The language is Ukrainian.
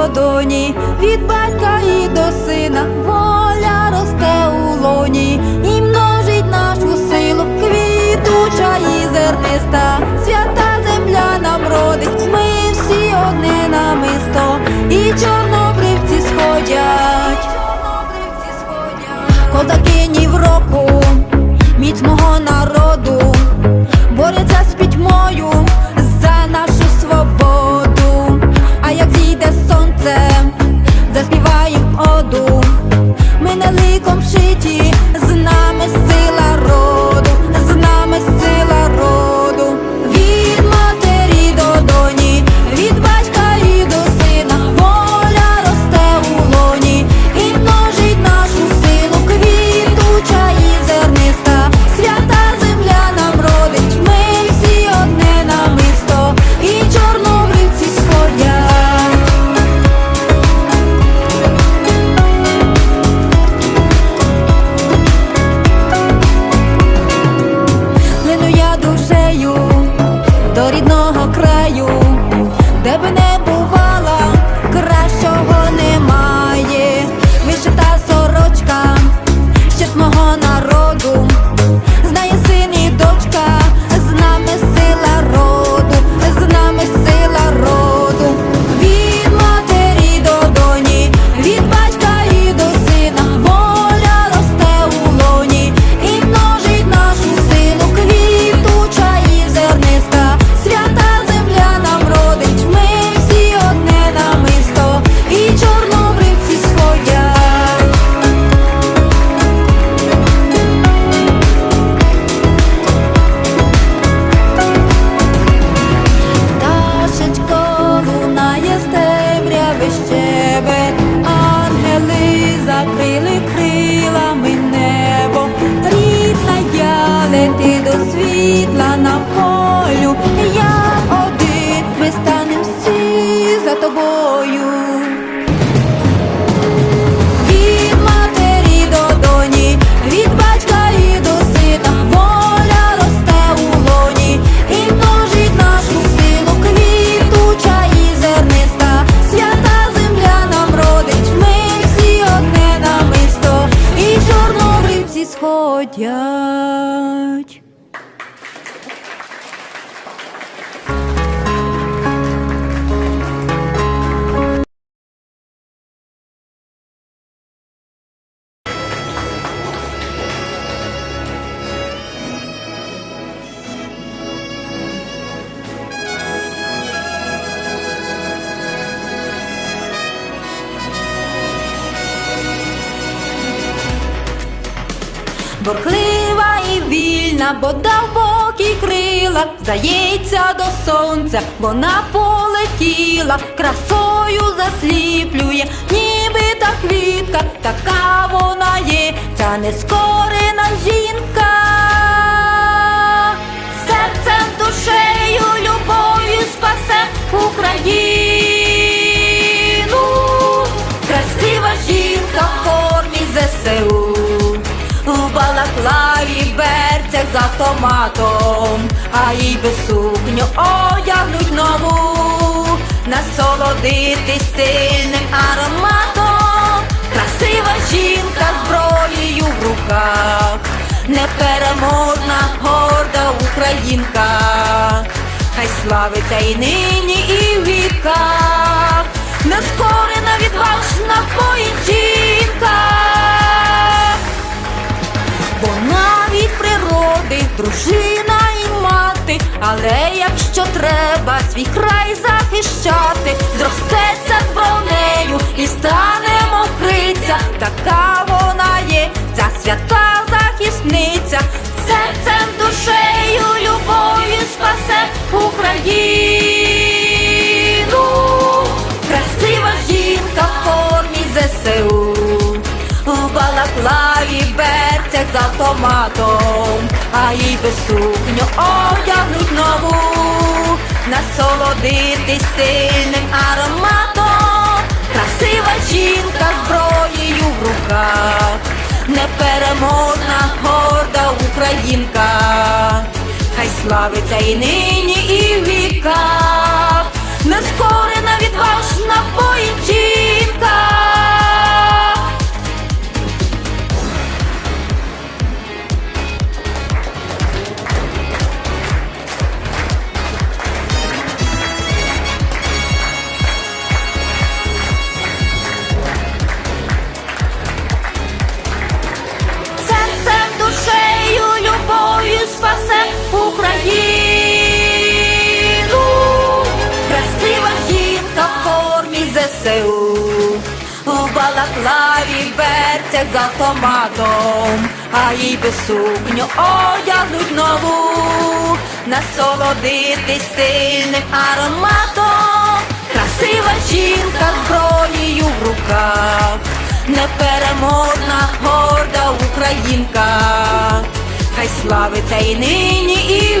до доні, від батька і до сина, воля росте у лоні, і множить нашу силу, квітуча і зерниста, свята земля нам родить, ми всі одне намисто, і чорнобривці сходять. Козаки Не шиті, go. Сходять. Борхлива і вільна, бо їй крила, здається до сонця, вона полетіла, красою засліплює, ніби та квітка, така вона є, ця нескорена жінка. Серцем, душею, з автоматом, а їй би сукню одягнуть нову, насолодитись сильним ароматом. Красива жінка зброєю в руках, непереможна, горда українка, хай славиться і нині, і в віках, нескорена, відважна воїн дружина і мати, але якщо треба свій край захищати, зростеться автоматом, а їй би сукню одягнуть нову, насолодитись сильним ароматом, красива жінка зброєю в руках, непереможна, горда українка, хай славиться і нині, і в віках, нескорена відважна воїн-жінка. ЗСУ, у балаклаві берцях з автоматом, а їй би сукню одягнуть нову, насолодитись сильним ароматом. Красива жінка зброєю в руках, непереможна, горда українка, хай славиться і нині, і